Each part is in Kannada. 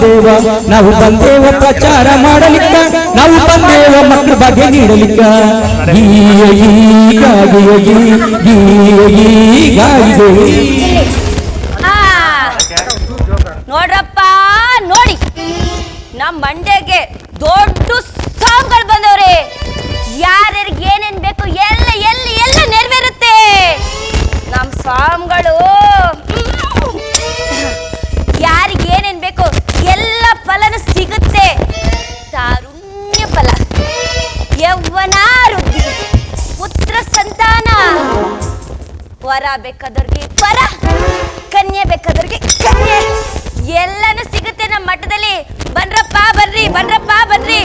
ಬಂದೇವ? ನಾವು ಬಂದೇವ ಪ್ರಚಾರ ಮಾಡಲಿಕ್ಕ, ನಾವು ಬಂದೇವ ಮಕ್ಕಳ ಬಗ್ಗೆ ನೀಡಲಿಕ್ಕ. ನೋಡ್ರಪ್ಪ, ನೋಡಿ. ನಮ್ಮ ಮಂಡ್ಯಗೆ ದೊಡ್ಡ ಸಾಂಗ್ಗಳು ಬಂದವ್ರೆ. ಯಾರ್ಯಾರಿಗೆ ಏನೇನ್ ಬೇಕು ಎಲ್ಲ, ಎಲ್ಲಿ, ಎಲ್ಲ ನೆರವೇರುತ್ತೆ. ನಮ್ಮ ಸಾಂಗ್ಗಳು ಫಲನೂ ಸಿಗುತ್ತೆ. ತಾರುಣ್ಯ ಫಲ. ಯೌವನ ಪುತ್ರ ಸಂತಾನ. ವರ ಬೇಕಾದವ್ರಿಗೆ ವರ. ಕನ್ಯೆ ಬೇಕಾದವ್ರಿಗೆ ಕನ್ಯೆ. ಎಲ್ಲನು ಸಿಗುತ್ತೆ ನಮ್ಮ ಮಠದಲ್ಲಿ. ಬನ್ರಪ್ಪ ಬನ್ರಿ ಬನ್ರಪ್ಪ ಬನ್ರಿ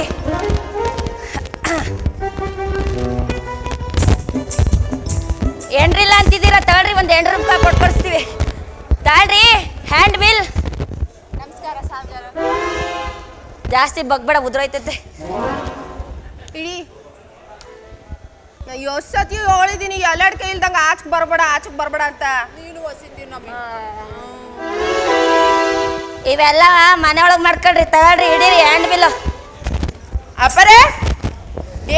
ಎಂಡ್ರಿಲ್ಲ ಅಂತಿದ್ದೀರಾ? ತಗೊಳ್ರಿ, ಒಂದು ಎಣ್ರ ರೂಪಾಯಿ ಕೊಟ್ಟು ಕೊಡಿಸ್ತೀವಿ. ತಾಳ್ರಿ ಹ್ಯಾಂಡ್ ಬಿಲ್ ನಮಸ್ಕಾರ ಸಾವಿರ ಜಾಸ್ತಿ ಬಗ್ಬೇಡ ಉದ್ರೈತೈತೆ. ಇಡಿ ಎಷ್ಟು ಸತಿ ಹೇಳಿದೀನಿ ಎಲ್ಲಾಡ್ ಕೈ ಇಲ್ದಂಗ ಆಚಕ್ ಬರ್ಬೇಡ ಆಚಕ್ ಬರ್ಬೇಡ ಅಂತ. ನೀನು ಇವೆಲ್ಲ ಮನೆಯೊಳಗೆ ಮಾಡ್ಕೊಳ್ರಿ ತಗೊಳ್ರಿ ಇಡೀರಿ ಹ್ಯಾಂಡ್ ಬಿಲ್ ಅಪ್ಪರೇ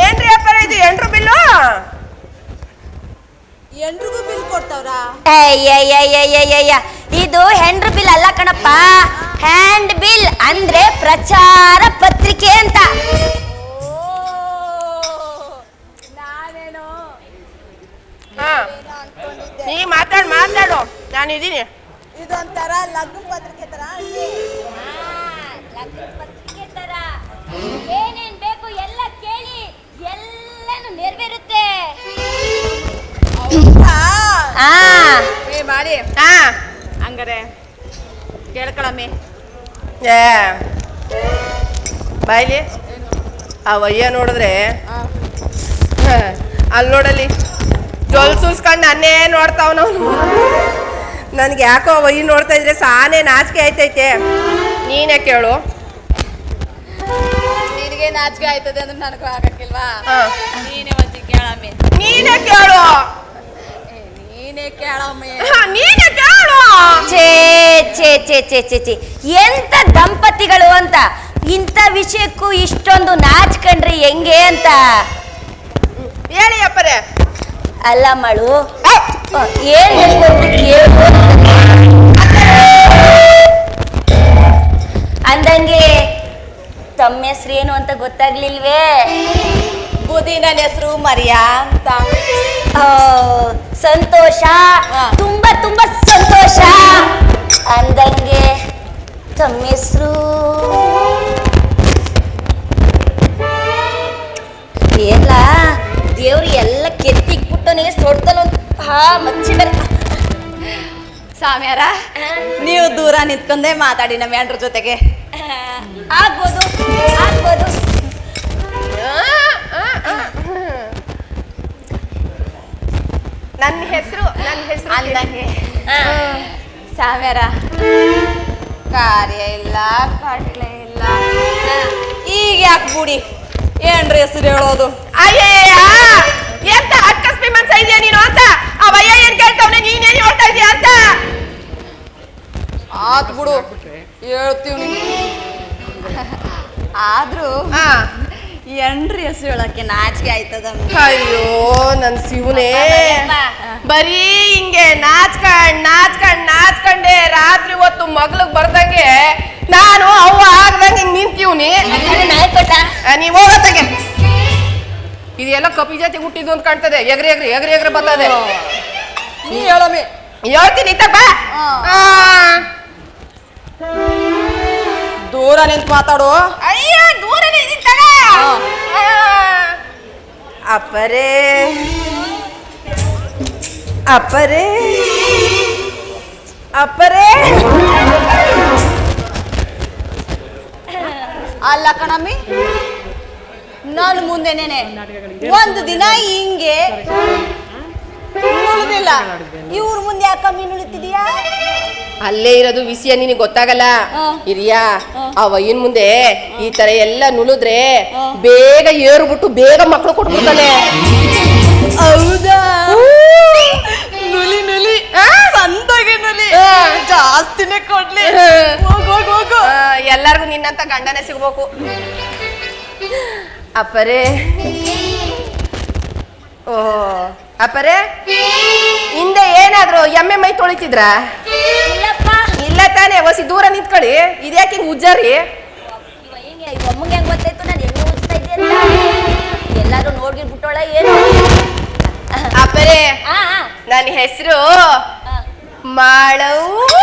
ಏನ್ರಿ ಅಪ್ಪರೇ ಇದು ಎಂಟ್ರು ಬಿಲ್ಲು? ಎಂಟ್ರಿಗೂ ಬಿಲ್ ಕೊಡ್ತಾವ್ರಾ? ಅಯ್ಯಯ್ಯಯ್ಯಯ್ಯಯ್ಯ ಇದು ಹೆಂಡ್ರು ಬಿಲ್ ಅಲ್ಲ ಕಣಪ್ಪ. ಹ್ಯಾಂಡ್ ಬಿಲ್ ಅಂದ್ರೆ ಪ್ರಚಾರ ಪತ್ರಿಕೆ ಅಂತ. ನಾನೇನೋ ಹಾ. ನೀ ಮಾತಾಡು ಮಾತಾಡು. ನಾನಿದ್ದೀನಿ ಇದೊಂಥರ ಲಗ್ನ ಪತ್ರಿಕೆ ತರ ಪತ್ರಿಕೆ ತರ. ಏನೇನ್ ಬೇಕು ಎಲ್ಲ ಕೇಳಿ ಎಲ್ಲಾನು ನೆರವೇರುತ್ತೆ. ಆ ಏ ಮಾಡಿ ಹಾ. ಹಂಗಾರೆ ಕೇಳ್ಕೊಳಮ್ಮಿ. ಏ ಬಾಯ್ಲಿ ಆ ವಯ್ಯ ನೋಡಿದ್ರೆ ಅಲ್ಲಿ ನೋಡಲಿ ಜೊಲ್ ಸುಲ್ಸ್ಕೊಂಡು ನನ್ನೇ ನೋಡ್ತಾವನವನು ನನ್ಗೆ ಯಾಕೋ ವಯ್ಯ ನೋಡ್ತಾ ಇದ್ರೆ ಸಾನೇ ನಾಚಿಕೆ ಆಯ್ತೈತೆ. ನೀನೇ ಕೇಳು. ನಿನಗೆ ನಾಚಿಕೆ ಆಯ್ತದೆ ಅಂದ್ರೆ ನನಗೂ ಆಗಕ್ಕಿಲ್ವಾ. ನೀನೇ ಒಂಚಿ ಕೇಳಮ್ಮಿ. ನೀನೇ ಕೇಳು. ನೀನೇ ಕೇಳು. ಛೇ ಛೇ ಛೇ ಛೇ ಛೇ ಛೇ. ಎಂತ ದಂಪತಿಗಳು ಅಂತ? ಇಂಥ ವಿಷಯಕ್ಕೂ ಇಷ್ಟೊಂದು ನಾಚ್ಕಂಡ್ರಿ ಹೆಂಗೆ ಅಂತ? ಹೇಳಿ ಅಪ್ಪರೇ. ಅಲ್ಲ ಮಳು ಏನ್ ಅಂದಂಗೆ ತಮ್ಮ ಹೆಸ್ರು ಏನು ಅಂತ ಗೊತ್ತಾಗ್ಲಿಲ್ವೇ? ಬುದಿ ನನ್ನ ಹೆಸರು ಮರಿಯಾ ಅಂತ. ಸಂತೋಷ. ತುಂಬಾ ತುಂಬಾ ಸಂತೋಷ. ಅಂದಂಗೆ ತಮ್ಮ ಹೆಸರು? ಎಲ್ಲ ದೇವ್ರು ಎಲ್ಲ ಕೆತ್ತಿಕ್ಬಿಟ್ಟನೆ ಸೊಡ್ತಲ್ಲ ಹಾ ಮಚ್ಚಿ ಬರ ಸಾಮ್ಯಾರ ನೀವು ದೂರ ನಿಂತ್ಕೊಂಡೇ ಮಾತಾಡಿ ನಮ್ಮ ಜೊತೆಗೆ. ಆಗ್ಬೋದು ಆಗ್ಬೋದು. ನನ್ನ ಹೆಸರು ನನ್ನ ಹೆಸರು ಅಂದಂಗೆ ಸಾವಿರ ಕಾರ್ಯ ಇಲ್ಲ ಕಟ್ಲೆ ಇಲ್ಲ. ಈಗ ಯಾಕೆ ಬುಡಿ? ಏನ್ರಿ ಹೆಸರು ಹೇಳೋದು? ಅಯ್ಯಯ್ಯ ಎಂತ ಅಕ್ಕಸ್ಮಿ ಮನ್ಸ ಇದೆಯಾ ನೀನು ಅಂತ? ಆ ಭಯ್ಯ ಏನ್ ಕೇಳ್ತಾವನೆ ಏನ್ ಹೇಳ್ತಾ ಇದೀಯ ಅಂತ? ಆತ್ ಬಿಡು ಹೇಳ್ತೀವಿ ಆದ್ರೂ ಆ, ಎಂಡ್ರಿ ಹೆಸರು ಹೇಳಕ್ಕೆ ನಾಚಿಕೆ ಆಯ್ತದ ಅಯ್ಯೋ ನನ್ ಶಿವನೇ. ಬರೀ ಹಿಂಗೆ ನಾಚ್ಕಂಡ್ ನಾಚ್ಕಂಡ್ ನಾಚ್ಕಂಡೆ ರಾತ್ರಿ ಹೊತ್ತು ಮಗ್ಳಗ್ ಬರ್ದಂಗೆ ನಾನು ಅವ್ವ ಆಗ್ದಂಗೆ ಹಿಂಗ್ ನಿಂತೀವ್ನಿ ನೀವ್ ಹೋಗತ್ತಗೆ ಇದೆಲ್ಲ ಕಪಿ ಜಾತಿ ಹುಟ್ಟಿದ್ದು ಅಂತ ಕಾಣ್ತದೆ. ಎಗ್ರಿ ಎಗ್ರಿ ಎಗ್ರಿ ಎಗ್ರಿ ಬರ್ತದೆ. ನೀ ಹೇಳಮ್ಮಿ ಹೇಳ್ತೀನಿ ತಪ್ಪ. ದೂರ ನಿಂತು ಮಾತಾಡು. ಅಯ್ಯ ದೂರ ಅಪರೇ. ಅಪ್ಪರೇ ಅಪ್ಪರೇ ಅಲ್ಲ ಕಣಮ್ಮಿ ನಾನು ಮುಂದೆನೇನೆ. ಒಂದು ದಿನ ಹಿಂಗೆ ನುಳಿದಿಲ್ಲ ಇವ್ರ ಮುಂದೆ ಯಾಕ ಮೀನು ಉಳಿತಿದ್ಯಾ? ಅಲ್ಲೇ ಇರೋದು ವಿಷಯ ನಿನಗೆ ಗೊತ್ತಾಗಲ್ಲ. ಹಿರಿಯ. ಆ ವಯ್ಯನ್ ಮುಂದೆ ಈ ತರ ಎಲ್ಲ ನುಳಿದ್ರೆ. ಬೇಗ ಏರ್ಬಿಟ್ಟು ಬೇಗ ಮಕ್ಕಳು ಕೊಟ್ಬಿಡ್ತಾನೆ. ಹೌದಾ? ನುಲಿ ನುಲಿ. ಸಂದ ನುಲಿ. ಜಾಸ್ತಿನೇ ಕೊಡ್ಲಿ. ಎಲ್ಲಾರ್ಗು ನಿನ್ನಂತ ಗಂಡನೇ ಸಿಗ್ಬೇಕು. ಅಪ್ಪರೇ. ಓ ಅಪ್ಪರೇ ಹಿಂದೆ ಏನಾದ್ರು ಎಮ್ಮೆ ಮೈ ತೊಳಿತಿದ್ರ? ಇಲ್ಲಪ್ಪ. ಇಲ್ಲ ತಾನೇ ಹೊಸಿ ದೂರ ನಿಂತ್ಕೊಳ್ಳಿ. ಇದ್ಯಾಕೆ ಹಿಂಗ್ ಉಜ್ಜಾರಿ? ಇವ ಹೆಂಗೆ ಹೆಂಗ್ ಗೊತ್ತಾಯ್ತು? ನಾನು ಎಣ್ಣೆ ಉಜ್ತಾ ಇದ್ದೆ ಎಲ್ಲಾರು ನೋಡ್ಗಿರ್ಬಿಟ್ಟೋಳ ಏನು? ಅಪ್ಪರೇ ನನ್ನ ಹೆಸರು. ಮಾಳವ್ವ.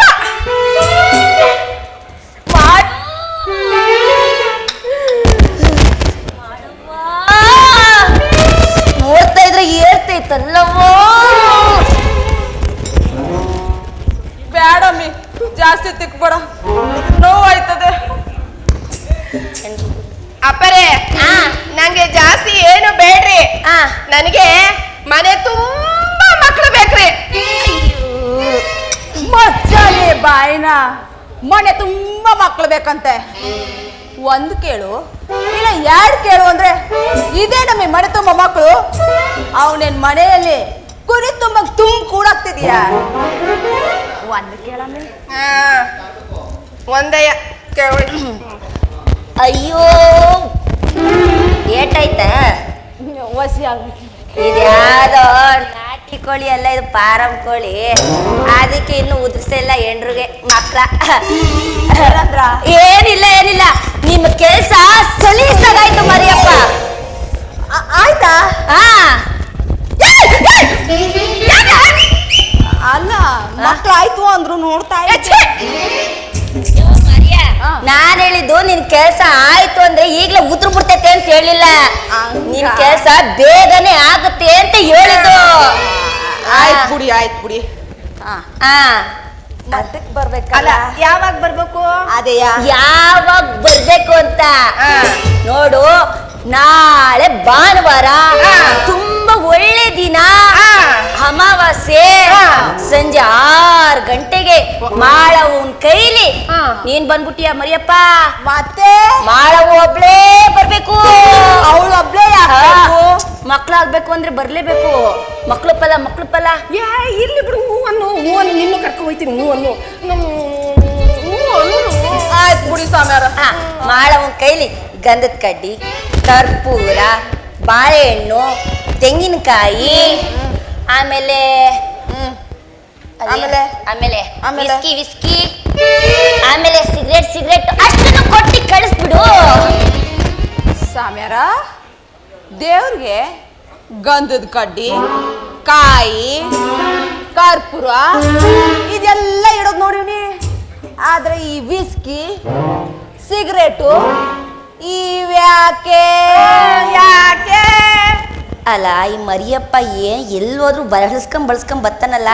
ಏರ್ತೈತಲ್ಲವೋ ಬೇಡಮ್ಮಿ ಜಾಸ್ತಿ ತಿಕ್ಬೇಡ. ನೋವಾಯ್ತದೆ. ಅಪ್ಪರೇ. ನಂಗೆ ಜಾಸ್ತಿ ಏನು ಬೇಡ್ರಿ. ನನಗೆ ಮನೆ ತುಂಬಾ ಮಕ್ಕಳು ಬೇಕ್ರಿ. ಮಜ್ಜಾನೆ ಬಾಯಿನ. ಮನೆ ತುಂಬಾ ಮಕ್ಕಳು ಬೇಕಂತೆ. ಒಂದು ಕೇಳು ಇಲ್ಲ ಎರಡು ಕೇಳು ಅಂದ್ರೆ ಇದೇ ನಮಗೆ ಮನೆ ತುಂಬ ಮಕ್ಕಳು. ಅವನೇನ್ ಮನೆಯಲ್ಲಿ ಕುರಿ ತುಂಬ ತುಂಬ ಕೂಡಾಗ್ತಿದ್ಯಾ? ಒಂದು ಕೇಳಂದ್ರೆ ಆ, ಒಂದಯ್ಯ ಕೇಳಿ. ಅಯ್ಯೋ. ಏಟಾಯ್ತ ವಸಿ ಆಗ್ಬೇಕು ಇದ್ಯಾವುದೋ ನಾಟಿ ಕೋಳಿ ಅಲ್ಲ ಇದು ಪಾರಂ ಕೋಳಿ. ಅದಕ್ಕೆ ಇನ್ನು ಉದುರ್ಸಿಲ್ಲ ಎಂಡ್ರಿಗೆ ಮಕ್ಕಳ ಏನಿಲ್ಲ ಏನಿಲ್ಲ. ನಿಮ್ಮ ಕೆಲಸ ಸಲೀಸಾಗಾಯ್ತು ಮರಿಯಪ್ಪ. ಆಯ್ತಾ? ಆ. ಅಲ್ಲ ಮಕ್ಕಳು ಆಯ್ತು ಅಂದ್ರು ನೋಡ್ತಾ. ನಾನ್ ಹೇಳಿದ್ದು ನಿನ್ ಕೆಲಸ ಈಗ್ಲೇ ಬಿಡ್ತೈತೆ ಅಂತ ಹೇಳಿಲ್ಲ. ನಿನ್ ಕೆಲ್ಸ ಬೇಗನೆ ಆಗುತ್ತೆ ಅಂತ ಹೇಳಿದ್ರು ಆಯ್ತು ಬಿಡಿ ಆಯ್ತು ಬಿಡಿ. ಹಾ. ಆ ಮತ್ತಕ್ ಅಲ್ಲ ಬರ್ಬೇಕಲ್ಲ ಯಾವಾಗ ಬರ್ಬೇಕು? ಅದೇಯಾ? ಯಾವಾಗ ಬರ್ಬೇಕು ಅಂತ? ನೋಡು ನಾಳೆ ಭಾನುವಾರ. ತುಂಬಾ ಒಳ್ಳೆ ದಿನ. ಅಮಾವಾಸ್ಯೆ. ಸಂಜೆ ಆರ್ ಮಾಳವನ್ ಕೈಲಿ. ನೀನ್ ಬಂದ್ಬಿಟ್ಟಿಯ ಮರಿಯಪ್ಪ. ಮತ್ತೆ? ಮಾಳವು ಒಬ್ಳೇ ಬರ್ಬೇಕು. ಅವಳು ಒಬ್ಳೆ ಮಕ್ಳಾಗ್ಬೇಕು ಅಂದ್ರೆ ಬರ್ಲೇಬೇಕು. ಮಕ್ಳು ಪಲ್ಲ ಮಕ್ಳು ಪಲ್ಲ ಯಾ ಇರ್ಲಿ ಬಿಡು ಹೂವನ್ನು ಹೂವನ್ನು ನಿನ್ನ ಕರ್ಕೊ ಹೋಯ್ತೀನಿ ಹೂವನ್ನು ನಮ್ಮ ಆಯ್ತು ಬಿಡಿ ಸ್ವಾಮ್ಯಾರ ಆ, ಮಾಳವನ್ ಕೈಲಿ ಗಂಧದ ಕಡ್ಡಿ ಕರ್ಪೂರ ಬಾಳೆಹಣ್ಣು ತೆಂಗಿನಕಾಯಿ ಆಮೇಲೆ? ಆಮೇಲೆ? ಆಮೇಲೆ ಆಮೇಲೆ? ವಿಸ್ಕಿ ವಿಸ್ಕಿ ಆಮೇಲೆ ಸಿಗರೇಟ್ ಸಿಗರೇಟ್ ಅಷ್ಟನ್ನು ಕೊಟ್ಟಿ ಕಳಿಸ್ಬಿಡು. ಸಾಮ್ಯಾರ ದೇವ್ರಿಗೆ ಗಂಧದ ಕಡ್ಡಿ ಕಾಯಿ ಕರ್ಪೂರ ಇದೆಲ್ಲ ಇಡೋದು ನೋಡಿವ್ನಿ ಆದ್ರೆ ಈ ವಿಸ್ಕಿ ಸಿಗರೇಟು ಇವ್ಯಾಕೆ? ಯಾಕೆ? ಅಲ್ಲ ಈ ಮರಿಯಪ್ಪ ಏನ್ ಎಲ್ಲೋದ್ರು ಬಳಸ್ಕೊಂಡ್ ಬಳಸ್ಕೊಂಡ್ ಬರ್ತಾನಲ್ಲ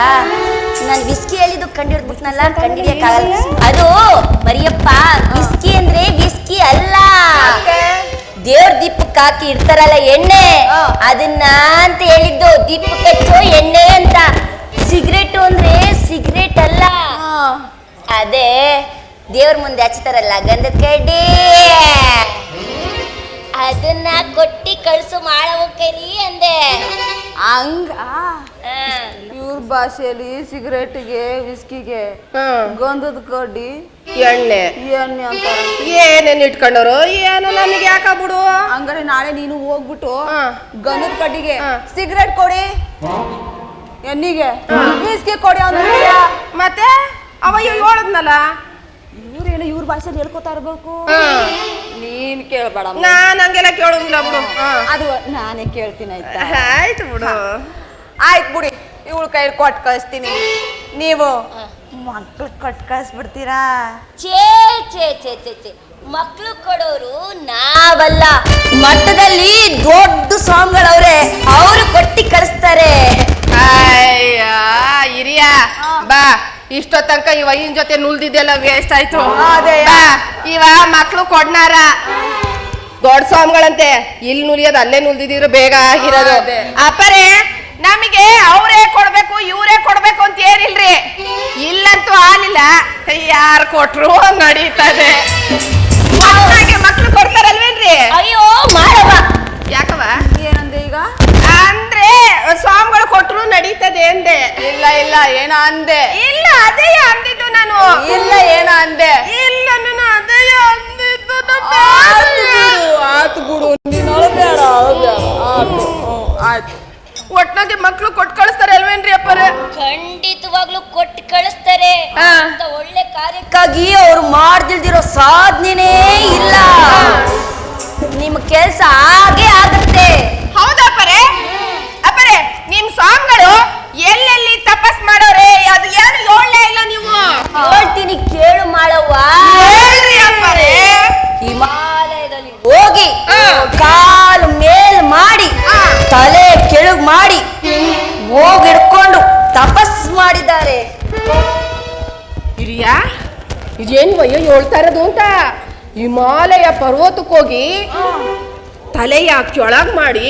ನಾನು ವಿಸ್ಕಿ ಹೇಳಿದ್ದು ಕಂಡಿಡ್ಬಿಟ್ನಲ್ಲ ಕಂಡಿಡಿಯಕ್ಕಾಗಲ್ಲ ಅದು ಮರಿಯಪ್ಪ ವಿಸ್ಕಿ ಅಂದ್ರೆ ವಿಸ್ಕಿ ಅಲ್ಲ. ದೇವ್ರ ದೀಪಕ್ಕೆ ಹಾಕಿ ಇಡ್ತಾರಲ್ಲ ಎಣ್ಣೆ. ಅದನ್ನ ಅಂತ ಹೇಳಿದ್ದು ದೀಪ ಹಚ್ಚೋ ಎಣ್ಣೆ ಅಂತ. ಸಿಗರೇಟ್ ಅಂದ್ರೆ ಸಿಗರೇಟ್ ಅಲ್ಲ. ಅದೇ ದೇವ್ರ ಮುಂದೆ ಹಚ್ತಾರಲ್ಲ ಗಂಧದ ಕಡ್ಡಿ. ಅದನ್ನ ಕೊಟ್ಟಿ ಕಳ್ಸು ಮಾಡಬೇಕರಿ ಕರಿ ಅಂದೆ. ಹಂಗ. ಇವ್ರ ಭಾಷೆಯಲ್ಲಿ ಸಿಗರೇಟ್ಗೆ ವಿಸ್ಕಿಗೆ ಗೊಂದದ ಗಂಧದ ಕಡ್ಡಿ ಎಣ್ಣೆ. ಎಣ್ಣೆ ಅಂತ ಏನೇನ್ ಇಟ್ಕೊಂಡವ್ರು? ಏನು ನನಗೆ ಯಾಕ ಬಿಡು? ಹಂಗಾರೆ ನಾಳೆ ನೀನು ಹೋಗ್ಬಿಟ್ಟು. ಗಂಧದ ಕಡ್ಡಿಗೆ ಹಾ. ಸಿಗರೇಟ್ ಕೊಡಿ. ಎಣ್ಣಿಗೆ. ವಿಸ್ಕಿ ಕೊಡಿ ಅಂದ್ರೆ ಮತ್ತೆ? ಅವ ಹೇಳದ್ನಲ್ಲ? ಇವ್ರೇನು ಇವ್ರ ಭಾಷೆ ಹೇಳ್ಕೊತಾ ಇರ್ಬೇಕು. ನೀನ್ ಕೇಳ್ಬೇಡ ನಾನ್ ಹಂಗೆಲ್ಲ ಕೇಳೋದಿಲ್ಲ ಬಿಡು. ಹಾ. ಅದು ನಾನೇ ಕೇಳ್ತೀನಿ ಆಯ್ತಾ? ಆಯ್ತು ಬಿಡು. ಆಯ್ತು ಬಿಡಿ. ಇವಳ ಕೈ ಕೊಟ್ಟು ಕಳಿಸ್ತೀನಿ. ನೀವು ಮಕ್ಳು ಕೊಟ್ಟು ಕಳಿಸ್ಬಿಡ್ತೀರಾ? ಛೇ ಛೇ ಛೇ ಛೇ ಛೇ. ಮಕ್ಳು ಕೊಡೋರು ನಾವಲ್ಲ. ಮಠದಲ್ಲಿ ದೊಡ್ಡ ಸ್ವಾಮಿಗಳವ್ರೆ ಅವರು ಕೊಟ್ಟಿ ಕಳಿಸ್ತಾರೆ. ಅಯ್ಯ ಹಿರಿಯ ಬಾ. ಇಷ್ಟೋ ತನಕ ಈ ಇನ್ ಜೊತೆ ನುಲ್ದಿದ್ದೆಲ್ಲ ವೇಸ್ಟ್ ಆಯ್ತು. ಇವ ಮಕ್ಳು ಕೊಡ್ನಾರ. ದೊಡ್ಡ ಸ್ವಾಮಿಗಳಂತೆ ಇಲ್ಲಿ ನುಲಿಯೋದು ಅಲ್ಲೇ ನುಲ್ದಿದ್ರು ಬೇಗ ಆಗಿರೋದು. ಅಪ್ಪರೇ ನಮಗೆ ಅವರೇ ಕೊಡ್ಬೇಕು ಇವರೇ ಕೊಡ್ಬೇಕು ಅಂತ ಏನಿಲ್ರಿ? ಇಲ್ಲಂತೂ ಆಲಿಲ್ಲ ಯಾರು ಕೊಟ್ರು ನಡೀತದೆ. ಮಕ್ಳು ಕೊಡ್ತಾರಲ್ವೇನ್ರಿ ಹಿಮಾಲಯ ಪರ್ವತಕ್ಕೆ ಹೋಗಿ ತಲೆಯ ಕೆಳಗ್ ಮಾಡಿ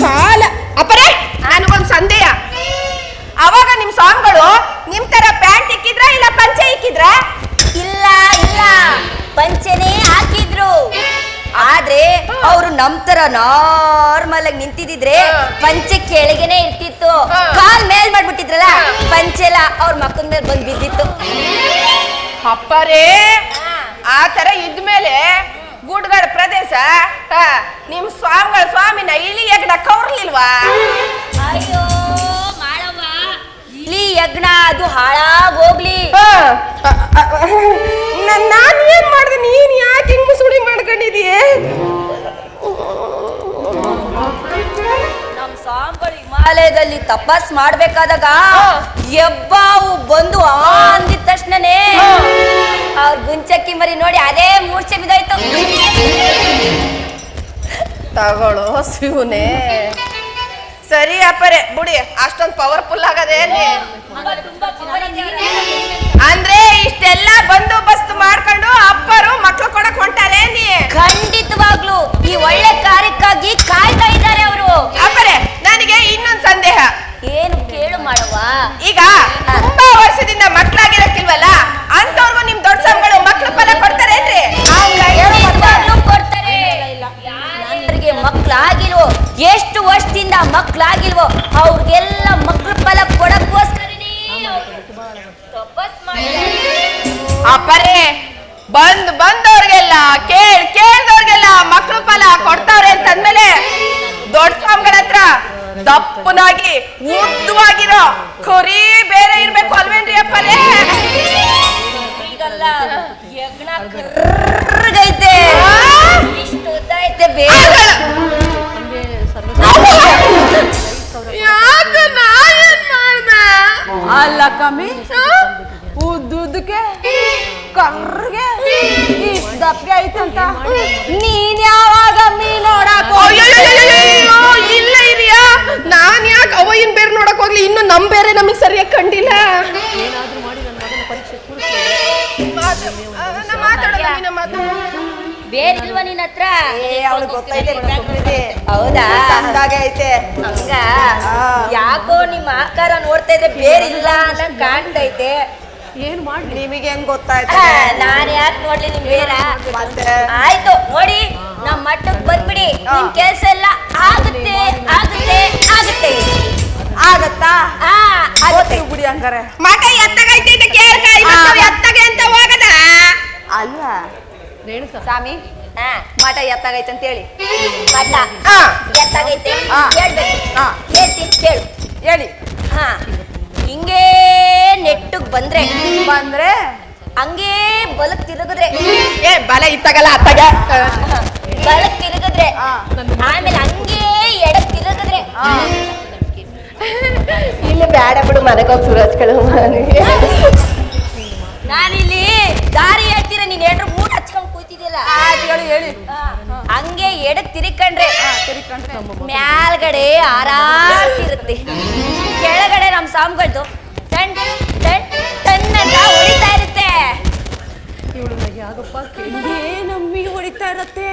ಕಾಲ ಅಪರೇ ನನಗೊಂದು ಸಂದೇಹ. ಅವಾಗ ನಿಮ್ ಸಾಂಗ್ಗಳು ನಿಮ್ ತರ ಪ್ಯಾಂಟ್ ಇಕ್ಕಿದ್ರ ಇಲ್ಲ ಪಂಚೆ ಇಕ್ಕಿದ್ರ? ಇಲ್ಲ ಇಲ್ಲ. ಪಂಚೆನೇ ಹಾಕಿದ್ರು. ಆದ್ರೆ ಅವರು ನಮ್ ತರ ನಾರ್ಮಲ್ ಆಗಿ ನಿಂತಿದ್ರೆ. ಪಂಚೆ ಕೆಳಗೆನೆ ಇರ್ತಿತ್ತು. ಕಾಲ್ ಮೇಲ್ ಮಾಡ್ಬಿಟ್ಟಿದ್ರಲ್ಲ. ಪಂಚೆಲ್ಲ ಅವ್ರ ಮಕ್ಕಳ ಮೇಲೆ ಬಂದ್ ಬಿದ್ದಿತ್ತು. ಅಪ್ಪರೇ ಆ ತರ ಇದ್ಮೇಲೆ ಗುಡ್ಗಡ ಪ್ರದೇಶ ನಿಮ್ ಸ್ವಾಮಿಗಳ ಸ್ವಾಮಿನ ಇಳಿ ಯಜ್ಞ ಕೌರ್ಲಿಲ್ವಾ ಅಯ್ಯೋ ಮಾಡವ್ವ ಇಲ್ಲಿ ಯಜ್ಞ ಅದು ಹಾಳಾಗೋಗ್ಲಿ ನಾನು ಏನ್ ಮಾಡ್ದೆ? ನೀನ್ ಯಾಕೆ ಹಿಂಗ್ ಸುಳಿ ಮಾಡ್ಕೊಂಡಿದೀಯ? ಸ್ವಾಮಿಗಳು ಹಿಮಾಲಯದಲ್ಲಿ ತಪಸ್ ಮಾಡ್ಬೇಕಾದಾಗ ಎಬ್ಬಾವು ಬಂದು ಆ ಅಂದಿದ ತಕ್ಷಣನೇ ಅವ್ರ ಗುಂಚಕ್ಕಿ ಮರಿ ನೋಡಿ ಅದೇ ಮೂರ್ಛೆ ಬಿದ್ದಾಯ್ತು. ತಗೊಳೋ ಶಿವನೇ. ಸರಿ ಅಪ್ಪರೆ ಬುಡಿ ಅಷ್ಟೊಂದು ಪವರ್ಫುಲ್ ಆಗದೆ ಅಂದ್ರೆ ಇಷ್ಟೆಲ್ಲ ಬಂದೋಬಸ್ತ್ ಮಾಡ್ಕೊಂಡು ಅಪ್ಪರು ಮಕ್ಕಳು ಕೊಡಕ್ ಹೊಂಟಾರೆ ನೀ. ಖಂಡಿತವಾಗ್ಲು. ಈ ಒಳ್ಳೆ ಕಾರ್ಯಕ್ಕಾಗಿ ಕಾಯ್ತಾ ಇದ್ದಾರೆ ಅವರು. ಅಪ್ಪರೇ ನನಗೆ ಇನ್ನೊಂದ್ ಸಂದೇಹ. ಏನು ಕೇಳು ಮಾಡುವ ಈಗ ತುಂಬಾ ವರ್ಷದಿಂದ ಮಕ್ಕಳಾಗಿರಕ್ಕಿಲ್ವಲ್ಲ? ಅಂತವ್ರಿಗೂ ನಿಮ್ ದೊಡ್ಡ ಸಂಗಳು ಮಕ್ಳು ಫಲ ಕೊಡ್ತಾರೇನ್ರಿ? ಕೊಡ್ತಾರೆ. ಮಕ್ಳಾಗಿಲ್ವೋ ಎಷ್ಟು ವರ್ಷದಿಂದ ಮಕ್ಳಾಗಿಲ್ವೋ ಅವ್ರಿಗೆಲ್ಲ ಮಕ್ಳ ಕೇಳ್ ಕೇಳ್ದವ್ರಿಗೆಲ್ಲ ಮಕ್ಳು ಫಲ ಕೊಡ್ತಾವ್ರೆ ಅಂತಂದ್ಮೇಲೆ ದೊಡ್ಡ ಸ್ವಾಮಿಗಳ ಹತ್ರ ದಪ್ಪನಾಗಿ ಉದ್ದವಾಗಿರೋ ಕುರಿ ಬೇರೆ ಇರ್ಬೇಕು ಅಲ್ವೇನ್ರಿ ಅಪ್ಪಲೇ ಇಷ್ಟು ಉದ್ದ ಐತೆ ಬೇರೆ ಅಲ್ಲ ಕಮ್ಮಿ. ಉದ್ದುದಕ್ಕೆ ಕರ್ಗೆ? ಇಷ್ಟ್ ದಪ್ಪಿಗೆ ಐತಂತ? ನೀನ್ ಯಾವಾಗ ಮೀ ನೋಡಕ್ ಇಲ್ಲ ಇರಿಯ ನಾನ್ ಯಾಕೆ ಅವಯ್ಯನ್ ಬೇರೆ ನೋಡಕ್ ಹೋಗ್ಲಿ? ಇನ್ನು ನಮ್ ಬೇರೆ ನಮಗ್ ಸರಿಯಾಗಿ ಕಂಡಿಲ್ಲ. ನಿನ್ ನೀನೇ. ಬೇರೆ ಇಲ್ವಾ ನಿನ್ನ ಹತ್ರ ಹೌದಾ? ಚಂದಾಗೆ ಐತೆ. ಹಂಗ? ಯಾಕೋ ನಿಮ್ಮ ಆಕಾರ ನೋಡ್ತಾ ಇದ್ರೆ ಬೇರೆ ಇಲ್ಲ ಅನ್ನಂಗ್ ಕಾಣ್ತೈತೆ. ನಿಮಗೆ ಹೆಂಗ್ ಗೊತ್ತಾಯ್ತು? ನಾನು ಯಾಕೆ ನೋಡ್ಲಿ ನಿಮ್ ಮತ್ತೆ ಆಯ್ತು ನೋಡಿ ನಮ್ಮ ಮಟ್ಟಕ್ ಬಂದ್ಬಿಡಿ. ನಿಮ್ ಕೆಲ್ಸ ಎಲ್ಲ ಆಗುತ್ತೆ ಆಗುತ್ತೆ ಆಗುತ್ತೆ. ಆಗತ್ತಾ? ಆ ಗೊತ್ತಿವ್ ಬಿಡಿ ಹಂಗಾರೆ. ಮಠ ಎತ್ತಗೈತೆ ಅಂತ ಇವತ್ತು ಎತ್ತಗೆ ಅಂತ ಹೋಗದ? ಅಲ್ಲ ಸ್ವಾಮಿ ಮಠ ಎತ್ತಾಗೈತೆ ಅಂತ ಹೇಳಿ. ಮಠ. ಎತ್ತಾಗೈತೆ. ಹೇಳ್ಬೇಕು. ಹೇಳ್ತೀನಿ ಕೇಳು. ಹೇಳಿ. ಹಾ. ನೆಟ್ಟಗ್ ಬಂದ್ರೆ ಬಂದ್ರೆ ಹಂಗೇ ಬಲಕ್ ತಿರುಗಿದ್ರೆ. ಏ ಬಲ ಇತ್ತಾಗಲ್ಲ ಅತ್ತಾಗ. ಬಲಕ್ ತಿರುಗಿದ್ರೆ. ಆಮೇಲೆ ಹಂಗೇ ಎಡಕ್ ತಿರುಗಿದ್ರೆ. ಇಲ್ಲಿ ಬೇಡ ಬಿಡು ಮನೆಗೆ ಹೋಗಿ ಕಳು ನಾನಿಲ್ಲಿ ದಾರಿ ಹೇಳ್ತೀರ ನೀನ್ ಎಡ್ರು ಮೂಡ್ ಹಚ್ಕೊಂಡ್ ಕೂತಿದ್ಯಲ್ಲ ಹೇಳು ಹೇಳಿ. ಹಂಗೆ ಎಡಕ್ ತಿರುಗ್ಕೊಂಡ್ರೆ ಮ್ಯಾಲ್ಗಡೆ ಆರಾಮ್ ಇರುತ್ತೆ. ಕೆಳಗಡೆ ನಮ್ ಸಾಮ್ಗಳ್ದು. ನಮ್ಮಿಗೆ ಹೊಡಿತಾ ಇರತ್ತೆ.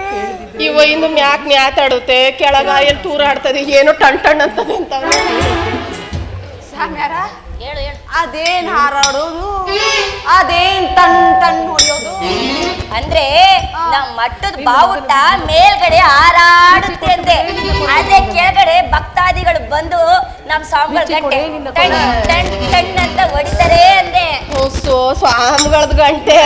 ಇವ ಇನ್ನು ಮ್ಯಾಕ್ ಮ್ಯಾತಾಡುತ್ತೆ ಕೆಳಗ ಎಲ್ಲಿ ತೂರಾಡ್ತದೆ ಏನೋ ಟಣ್ ಟಣ್ ಅಂತದೆ ಅಂತ ಸಾಮ್ಯಾರ ಹೇಳು ಹೇಳು. ಅದೇನ್ ಹಾರಾಡೋದು ಅದೇನ್ ಟನ್ ಟಣ್ ಹೊಡೆಯೋದು? ಅಂದ್ರೆ ನಮ್ ಮಟ್ಟದ ಬಾವುಟ ಮೇಲ್ಗಡೆ ಹಾರಾಡುತ್ತೆ ಅಂತೆ ಅದೇ. ಕೆಳಗಡೆ ಭಕ್ತಾದಿಗಳು ಬಂದು ನಮ್ ಸ್ವಾಮಿಗಳ ಗಂಟೆ ಟಣ್ ಟಣ್ ಟಣ್ ಅಂತ ಹೊಡಿತಾರೆ ಅಂದೆ. ಸೋ ಸ್ವಾಮಿಗಳದ್ ಗಂಟೆ.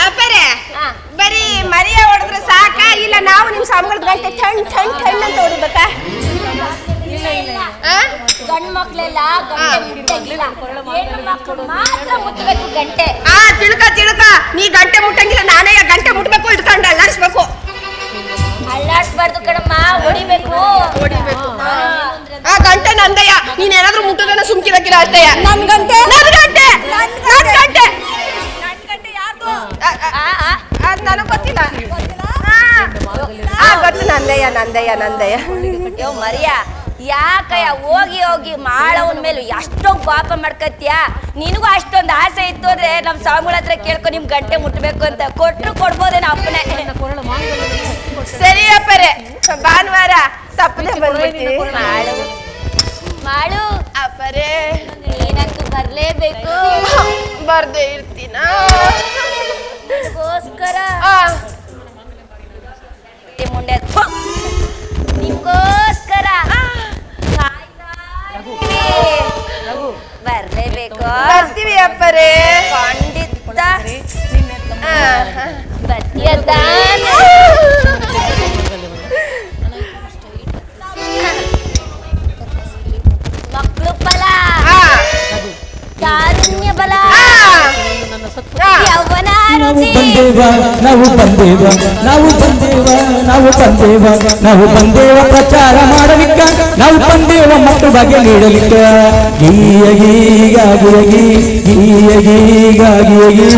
ಅಪ್ಪರೇ. ಬರೀ ಮರಿಯ ಹೊಡೆದ್ರೆ ಸಾಕ? ಇಲ್ಲ ನಾವು ನಿಮ್ ಸ್ವಾಮಿಗಳದ್ ಗಂಟೆ ಠಣ್ ಠಣ್ ಠಣ್ ಅಂತ ಹೊಡಿಬೇಕಾ? ಗಂಡ್ ಮಕ್ಳೆಲ್ಲ ಮಾತ್ರ ಮುಟ್ಟಬೇಕು ಗಂಟೆ. ಆ ತಿಳ್ಕ ತಿಳ್ಕ. ನೀ ಗಂಟೆ ಮುಟ್ಟಂಗಿಲ್ಲ ನಾನೇ ಗಂಟೆ ಮುಟ್ಬೇಕು ಇಟ್ಕೊಂಡು ಅಲ್ಲಾಡಿಸ್ಬೇಕು. ಅಲ್ಲಾಡ್ಸ್ಬಾರ್ದು ಕಣಮ್ಮ ಹೊಡಿಬೇಕು. ಹೊಡಿಬೇಕು. ಆ. ಗಂಟೆ ನಂದಯ್ಯ. ನೀನ್ ಏನಾದ್ರೂ ಮುಟ್ಟೋದನ್ನ ಸುಮ್ಕಿರಕ್ಕಿಲ್ಲ ಅಷ್ಟಯ್ಯ ನನ್ ಗಂಟೆ? ನನ್ ಗಂಟೆ? ನನ್ ಗಂಟೆ? ನನಗ್ ಗೊತ್ತಿಲ್ಲ. ಆ. ಆ ಗೊತ್ತು ನಂದಯ್ಯ ನಂದಯ್ಯ ನಂದಯ್ಯ. ಯೋ ಮರಿಯ ಯಾಕಯ್ಯ ಹೋಗಿ ಹೋಗಿ ಮಾಳವನ ಮೇಲೆ ಎಷ್ಟೊಂದು ಪಾಪ ಮಾಡ್ಕತ್ಯ ನಿನಗೂ ಅಷ್ಟೊಂದು ಆಸೆ ಇತ್ತು ಅಂದ್ರೆ ನಮ್ಮ ಸ್ವಾಮಿಗಳ ಹತ್ರ ಕೇಳ್ಕೊ ನಿಮ್ ಗಂಟೆ ಮುಟ್ಬೇಕು ಅಂತ ಕೊಟ್ರು ಕೊಡ್ಬೋದೇನ ಅಪ್ಪನೇ. ಸರಿ ಅಪ್ಪರೆ. ಭಾನುವಾರ ತಪ್ಪದೆ ಬಂದ್ಬಿಡ್ತೀವಿ ಮಾಡು ಮಾಡು ಅಪ್ಪರೇ. ನೀನಂತೂ ಬರ್ಲೇಬೇಕು? ಬರ್ದೇ ಇರ್ತೀನ? ನಿಮ್ಗೋಸ್ಕರ. ಮುಂಡೆ ನಿಮ್ಗೋಸ್ಕರ. ಬರ್ಲೇಬೇಕು. ಬರ್ತೀವಿ ಅಪ್ಪರೆ. ಖಂಡಿತ. ಬರ್ತೀಯ ಬಂದೇವ ನಾವು ಬಂದೇವ ನಾವು ಬಂದೇವ ನಾವು ಬಂದೇವ ನಾವು ಬಂದೇವ ಪ್ರಚಾರ ಮಾಡಲಿಕ್ಕ ನಾವು ಬಂದೇವ ಮತ್ತು ಬಗೆ ನೀಡಲಿಕ್ಕ ಗೀಯ ಗೀಗಾಗಿಯ ಗೀ ಗೀಯ ಗೀಗಾಗಿಯ ಗೀ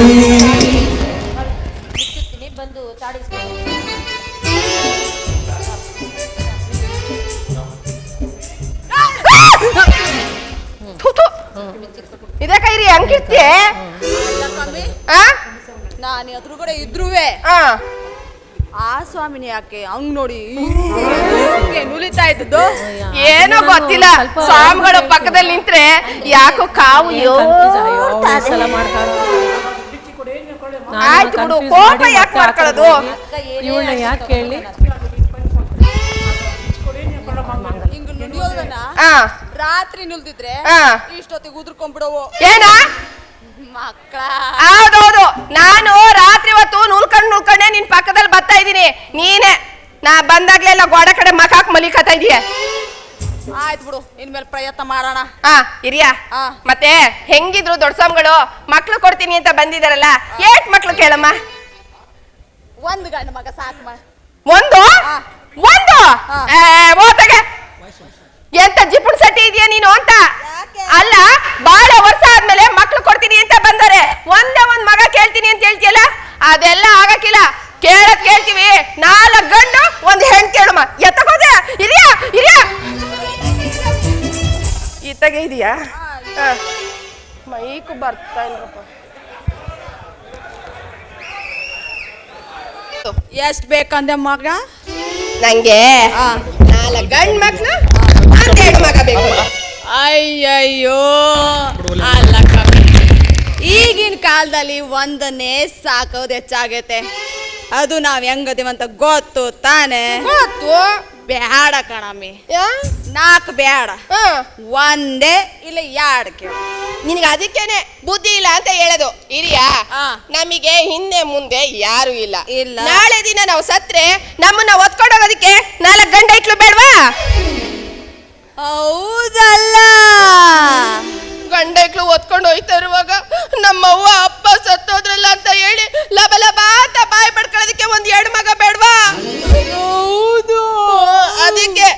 ಥು, ಥು. ಇದೇ ಕೈರಿ ಹಂಗಿರ್ತಿ ಆ? ನಾನು ಎದುರುಗಡೆ ಇದ್ರೂ ಆ. ಆ ಸ್ವಾಮಿನಿ ಯಾಕೆ? ಹಂಗ್ ನೋಡಿ. ಹಿಂಗೆ ನುಲಿತಾ ಇದ್ದದ್ದು. ಏನೋ ಗೊತ್ತಿಲ್ಲ. ಸ್ವಾಮಿಗಳ ಪಕ್ಕದಲ್ಲಿ ನಿಂತ್ರೆ ಯಾಕೋ ಕಾವು ಆಯ್ತು ಬಿಡು ಕೋಪ ಯಾಕೆ ಮಾಡ್ಕೊಳ್ಳೋದು? ಇವಳನ್ನ ಯಾಕೆ ಕೇಳಿ? ಹಿಂಗ್ ನುಡಿಯೋದನ್ನ ಆ. ರಾತ್ರಿ ನುಲ್ದಿದ್ರೆ ಆ. ಇಷ್ಟೊತ್ತಿಗೆ ಉದ್ರಕೊಂಡ್ಬಿಡವು. ಏನ? ಹೌದೌದು ನಾನು ರಾತ್ರಿ ಹೊತ್ತು ನುಲ್ಕಂಡ್ ನುಲ್ಕೊಂಡೆ ನಿನ್ ಪಕ್ಕದಲ್ಲಿ ಬರ್ತಾ ಇದ್ದೀನಿ. ನೀನೆ. ನಾ ಬಂದಾಗ್ಲೆಲ್ಲ ಗೋಡೆ ಕಡೆ ಮಕಾಕ್ ಮಲಿಕತಾ ಇದೀಯ ಆಯ್ತು ಬಿಡು ಇನ್ಮೇಲೆ ಪ್ರಯತ್ನ ಮಾಡೋಣ. ಹಾ ಇರಿಯಾ. ಮತ್ತೆ ಹೆಂಗಿದ್ರು ದೊಡ್ಡ ಸ್ವಾಮಿಗಳು? ಮಕ್ಳು ಕೊಡ್ತೀನಿ ಅಂತ ಬಂದಿದಾರಲ್ಲ. ಏಟ್ ಮಕ್ಳು ಕೇಳಮ್ಮ. ಒಂದ್ ಗಂಡ ಮಗ ಸಾಕು ಮಾ. ಒಂದು? ಒಂದು. ಏ, ಎಂತ ಜಿಪುಣ್ ಸಟ್ಟಿ ಇದೆಯಾ ನೀನು ಅಂತ? ಅಲ್ಲ ಬಹಳ ವರ್ಷ ಆದ್ಮೇಲೆ ಮಕ್ಳು ಕೊಡ್ತೀನಿ ಅಂತ ಬಂದರೆ ಒಂದೇ ಒಂದ್ ಮಗ ಕೇಳ್ತೀನಿ ಅಂತ ಹೇಳ್ತೀಯಲ್ಲ? ಅದೆಲ್ಲ ಆಗಕ್ಕಿಲ್ಲ. ಕೇಳಕ್ ಕೇಳ್ತೀವಿ. ನಾಲ್ಕು ಗಂಡು ಒಂದ್ ಹೆಣ್ ಕೇಳಮ್ಮ ಎತ್ತಕೋದೆ ಹಿರಿಯ ಹಿರಿಯ ಇತ್ತಗೆ ಇದೆಯಾ? ಮೈಕು ಬರ್ತಾ ಇಲ್ಲಪ್ಪ ಎಷ್ಟ್ ಬೇಕಂದೆ ಮಗ? ನಂಗೆ. ನಾಲ್ಕು ಗಂಡ್ ಮಕ್ಳು ಮಗ ಬೇಕು ಅಯ್ಯಯ್ಯೋ ಅಲ್ಲ ಈಗಿನ ಕಾಲದಲ್ಲಿ ಒಂದನ್ನೇ ಸಾಕೋದು ಹೆಚ್ಚಾಗೈತೆ. ಅದು ನಾವ್ ಹೆಂಗದಿವಂತ ಗೊತ್ತು ತಾನೆ? ಗೊತ್ತು. ಬ್ಯಾಡ ಕಣಮ್ಮಿ? ನಾಲ್ಕು ಬ್ಯಾಡ. ಒಂದೇ ಇಲ್ಲ ಎರಡು ಕೇಳು. ನಿನಗೆ ಅದಕ್ಕೇನೆ ಬುದ್ಧಿ ಇಲ್ಲ ಅಂತ ಹೇಳೋದು. ಇರಿಯಾ. ನಮಗೆ ಹಿಂದೆ ಮುಂದೆ ಯಾರು ಇಲ್ಲ. ಇಲ್ಲ. ನಾಳೆ ದಿನ ನಾವು ಸತ್ರೆ ನಮ್ಮನ್ನ ಒತ್ಕೊಂಡು ಹೋಗೋದಕ್ಕೆ ನಾಲ್ಕು ಗಂಟೆ ಇಟ್ಲು ಬೇಡವಾ? ಹೌದಲ್ಲ? ಗಂಡ ಇಟ್ಲು ಒತ್ಕೊಂಡು ಹೋಯ್ತಾ ಇರುವಾಗ ನಮ್ಮವ್ವ ಅಪ್ಪ ಸತ್ತೋದ್ರಲ್ಲ ಅಂತ ಹೇಳಿ ಲಬ ಲಬ ಅಂತ ಬಾಯಿ ಪಡ್ಕೊಳ್ಳೋದಕ್ಕೆ ಒಂದ್ ಎರಡು ಮಗ ಬೇಡವಾ? ಹೌದು. ಅದಕ್ಕೆ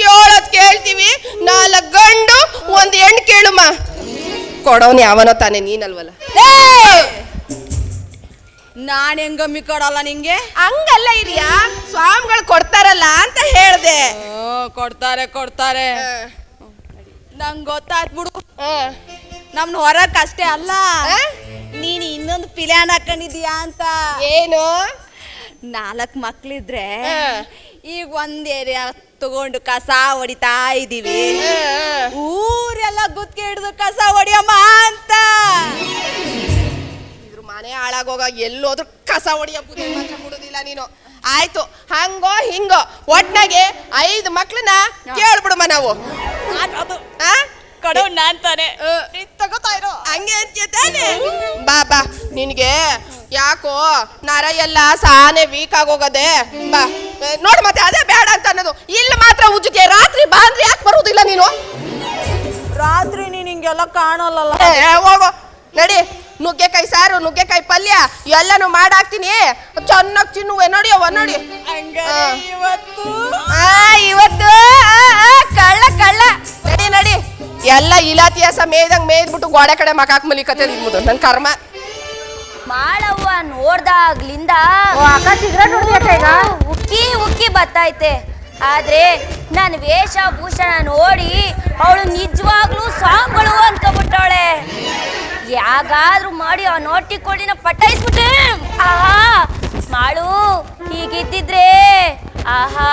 ಕೇಳೋದ್ ಕೇಳ್ತೀವಿ. ನಾಲ್ಕು ಗಂಡು ಒಂದ್ ಹೆಣ್ಣು ಕೇಳುಮ್ಮ ಕೊಡೋನ್ ಯಾವನೋ ತಾನೆ ನೀನಲ್ವಲ್ಲ? ನಾನ್ ಹೆಂಗಮ್ಮಿ ಕೊಡಲ್ಲ ನಿಂಗೆ? ಹಂಗಲ್ಲ ಇದೆಯಾ ಸ್ವಾಮಿಗಳು ಕೊಡ್ತಾರಲ್ಲ ಅಂತ ಹೇಳ್ದೆ. ಹ್ಮ್, ಕೊಡ್ತಾರೆ ಕೊಡ್ತಾರೆ. ನಂಗ್ ಗೊತ್ತಾಯ್ತು ಬಿಡು. ನಮ್ನ ಹೊರಕ್ ಅಷ್ಟೇ ಅಲ್ಲ. ಆ? ನೀನ್ ಇನ್ನೊಂದು ಪಿಲ್ಯಾನ್ ಹಾಕೊಂಡಿದೀಯಾ ಅಂತ. ಏನು? ನಾಲ್ಕ್ ಮಕ್ಳಿದ್ರೆ ಆ. ಈಗ ಒಂದ್ ಏರಿಯಾ ತಗೊಂಡು ಕಸ ಹೊಡಿತಾ ಇದೀವಿ. ಊರೆಲ್ಲ ಗುತ್ಕೆ ಹಿಡಿದು ಕಸ ಹೊಡಿಯಮ್ಮ ಅಂತ. ಮನೆ ಹಾಳಾಗೋಗ ಎಲ್ಲೋದ್ರು ಕಸ ಹೊಡಿಯ ಬುದ್ಧಿ ಮಾತ್ರ ಬಿಡುದಿಲ್ಲ ನೀನು. ಆಯ್ತು ಹಂಗೋ ಹಿಂಗೋ ಒಟ್ನಾಗೆ ಐದು ಮಕ್ಳನ್ನ ಕೇಳ್ಬಿಡುಮ ನಾವು. ಆ? ಕಡು ನಾನ್ ತಾನೆ. ಆ. ನೀನ್ ತಗೋತಾ ಇರೋ. ಹಂಗೆ ಬಾ ಬಾ ನಿನಗೆ ಯಾಕೋ ನರ ಎಲ್ಲ ಸಾನೆ ವೀಕ್ ಆಗೋಗದೆ. ಬಾ ಏ, ನೋಡು ಮತ್ತೆ ಅದೇ ಬೇಡ ಅಂತ ಅನ್ನೋದು. ಇಲ್ಲಿ ಮಾತ್ರ ಉಜ್ಜಿಗೆ ರಾತ್ರಿ ಬಾ ಅಂದ್ರೆ ಯಾಕೆ ಬರುವುದಿಲ್ಲ ನೀನು? ರಾತ್ರಿ ನೀನ್ ಹಿಂಗೆಲ್ಲ ಕಾಣೋಲ್ಲಲ್ಲ. ಏ, ಹೋಗೋ. ನಡಿ. ನುಗ್ಗೆಕಾಯಿ ಸಾರು ನುಗ್ಗೆಕಾಯಿ ಪಲ್ಯ ಎಲ್ಲಾನು ಮಾಡಾಕ್ತೀನಿ. ಚೆನ್ನಾಗಿ ತಿನ್ನುವೆ ನೋಡಿ ಅವ ನೋಡಿ. ಇವತ್ತು? ಆ ಇವತ್ತು ಕಳ್ಳ ಕಳ್ಳ. ನಡಿ ನಡಿ. ಎಲ್ಲ ಇಲಾತಿಯಾಸ ಮೇಯ್ದಂಗ್ ಮೇಯ್ದ್ಬಿಟ್ಟು ಗೋಡೆ ಕಡೆ ಮಕಾಕ್ ಮಲಿಕತೆ ನಿಮ್ಮದು ನನ್ ಕರ್ಮ. ಮಾಡವ್ವ ನೋಡ್ದಾಗ್ಲಿಂದ ಅಕ್ಕ ಸಿಗರೇಟ್ ಹೊಡ್ದ್ಯಾಕ ಈಗ? ಉಕ್ಕಿ ಉಕ್ಕಿ ಬತ್ತೈತೆ. ಆದ್ರೆ ನನ್ನ ವೇಷಭೂಷಣ ನೋಡಿ ಅವಳು ನಿಜವಾಗ್ಲೂ ಸಾಂಗಳು ಅನ್ಕೊಬಿಟ್ಟವಳೆ ಯಾಗಾದ್ರೂ ಮಾಡಿ ಆ ನೋಟಿ ಕೊಡಿನ ಪಟಾಯಿಸ್ಬಿಟ್ಟೆ. ಆಹಾ ಮಾಡು ಹೀಗಿದ್ದಿದ್ರೆ ಆಹಾ.